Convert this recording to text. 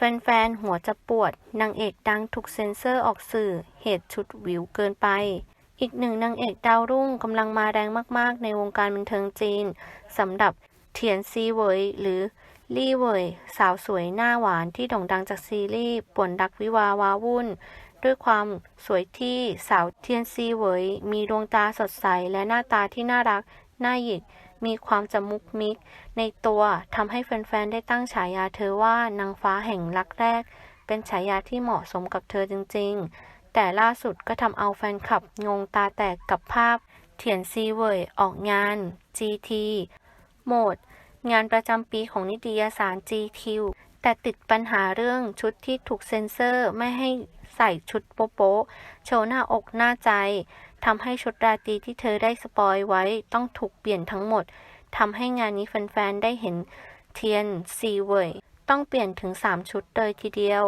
แฟนๆ หัวจะปวด นางเอกดังถูกเซ็นเซอร์ออกสื่อ เหตุชุดวิวเกินไป อีกหนึ่งนางเอกดาวรุ่งกำลังมาแรงมากๆ ในวงการบันเทิงจีนสำหรับเทียนซีเหวยหรือลี่เหวยสาวสวยหน้าหวานที่โด่งดังจากซีรีส์ป่วนรักวิวาวาวุ่น ด้วยความสวยที่สาวเทียนซีเหวยมีดวงตาสดใสและหน้าตาที่น่ารักน่าหยิก มีความจมุกมิก ในตัวทำให้แฟนๆ ได้ตั้งฉายาเธอว่านางฟ้าแห่งรักแรก เป็นฉายาที่เหมาะสมกับเธอจริงๆ แต่ล่าสุดก็ทำเอาแฟนคลับงงตาแตกกับภาพ เถียนซีเหวยออกงาน GT โหมด งานประจำปีของนิตยสาร GQ แต่ติดปัญหาเรื่องชุดที่ถูกเซ็นเซอร์ไม่ให้ใส่ชุดโป๊ะโชว์หน้าอกหน้าใจทำให้ชุดราตรีที่เธอได้สปอยไว้ต้องถูกเปลี่ยนทั้งหมดทำให้งานนี้แฟนๆ ได้เห็นเทียนซีเวยต้องเปลี่ยนถึง 3 ชุดเลยทีเดียว